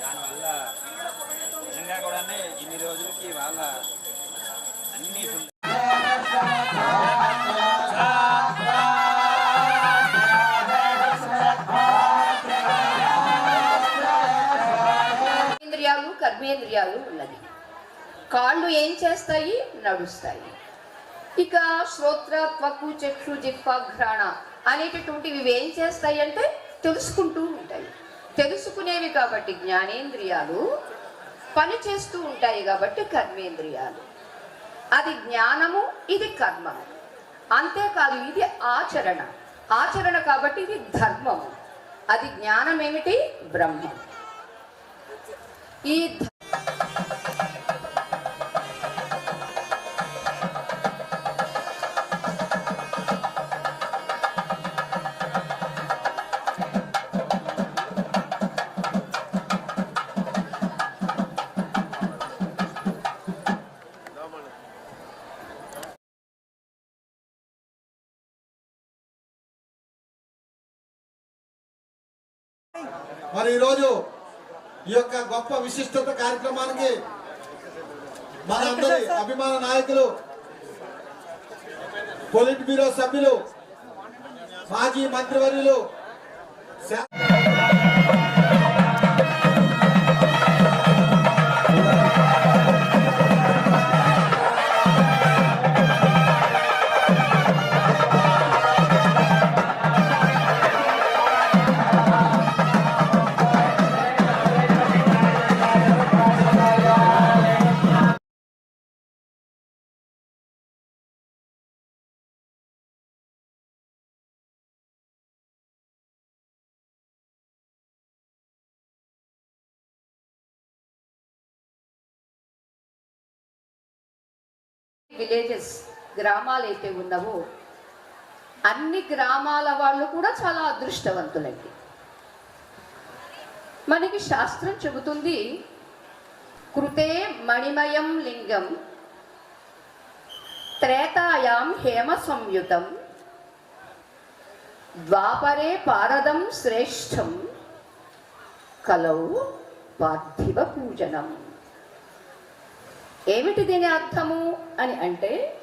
దానివల్ల నిజంగా కూడానే ఇన్ని రోజులకి వాళ్ళ అన్ని ఇంద్రియాలు కర్మేంద్రియాలు ఉన్నది. కాళ్ళు ఏం చేస్తాయి? నడుస్తాయి. ఇక శ్రోత్ర త్వక్కు చక్షు జిప్ప ఘ్రాణ అనేటటువంటివి ఇవి ఏం చేస్తాయి అంటే తెలుసుకుంటూ ఉంటాయి. తెలుసుకునేవి కాబట్టి జ్ఞానేంద్రియాలు పని చేస్తూ ఉంటాయి కాబట్టి కర్మేంద్రియాలు. అది జ్ఞానము ఇది కర్మము. అంతేకాదు ఇది ఆచరణ. ఆచరణ కాబట్టి ఇది ధర్మము. అది జ్ఞానం ఏమిటి బ్రహ్మం ఈ మరి ఈరోజు ఈ యొక్క గొప్ప విశిష్టత కార్యక్రమానికి మన అందరి అభిమాన నాయకులు పొలిట్ బ్యూరో సభ్యులు మాజీ మంత్రివర్యులు విలేజెస్ గ్రామాలు అయితే ఉన్నవో అన్ని గ్రామాల వాళ్ళు కూడా చాలా అదృష్టవంతులండి. మనకి శాస్త్రం చెబుతుంది కృతే మణిమయం లింగం త్రేతాయాం హేమ సంయుతం ద్వాపరే పారదం శ్రేష్టం కలౌ పార్థివ పూజనం. ఏమిటి దీని అర్థము అని అంటే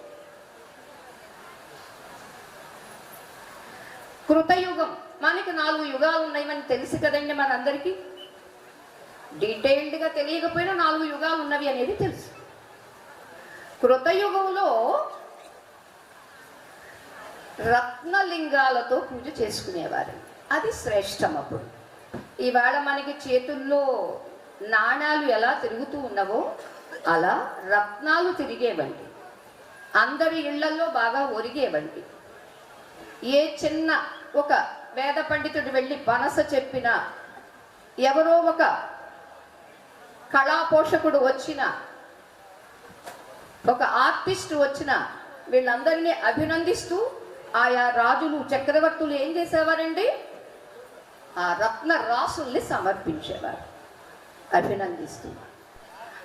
కృతయుగం. మనకి నాలుగు యుగాలు ఉన్నాయి మనకి తెలుసు కదండి మనందరికీ. డీటెయిల్డ్గా తెలియకపోయినా నాలుగు యుగాలు ఉన్నవి అనేది తెలుసు. కృతయుగంలో రత్నలింగాలతో పూజ చేసుకునేవారు. అది శ్రేష్టం అప్పుడు. ఇవాళ మనకి చేతుల్లో నాణాలు ఎలా తిరుగుతూ ఉన్నవో అలా రత్నాలు తిరిగేవండి అందరి ఇళ్ళలో బాగా ఒరిగేవండి ఏ చిన్న ఒక వేద పండితుడు వెళ్ళి మనస చెప్పినా ఎవరో ఒక కళాపోషకుడు వచ్చిన ఒక ఆర్టిస్ట్ వచ్చిన వీళ్ళందరినీ అభినందిస్తూ ఆయా రాజులు చక్రవర్తులు ఏం చేసేవారండి? ఆ రత్న రాసుల్ని సమర్పించేవారు అభినందిస్తూ.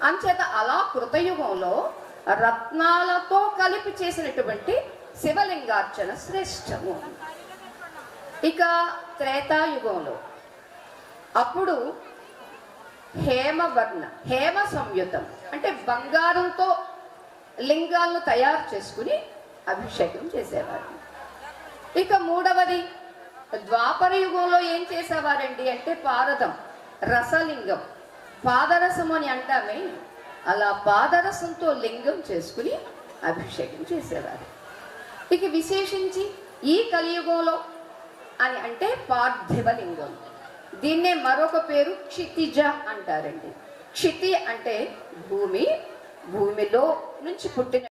అంచేత అలా కృతయుగంలో రత్నాలతో కలిపి చేసినటువంటి శివలింగార్చన శ్రేష్టము. ఇక త్రేతాయుగంలో. అప్పుడు హేమవర్ణ హేమ సంయుతం అంటే బంగారంతో లింగాలను తయారు చేసుకుని అభిషేకం చేసేవారు. ఇక మూడవది ద్వాపర యుగంలో ఏం చేసేవారండి అంటే పారదం రసలింగం. పాదరసం అని అంటామే. అలా పాదరసంతో లింగం చేసుకుని అభిషేకం చేసేవారు. ఇక విశేషించి ఈ కలియుగంలో అని అంటే పార్థివ లింగం దీన్నే మరొక పేరు క్షితిజ అంటారండి. క్షితి అంటే భూమి భూమిలో నుంచి పుట్టిన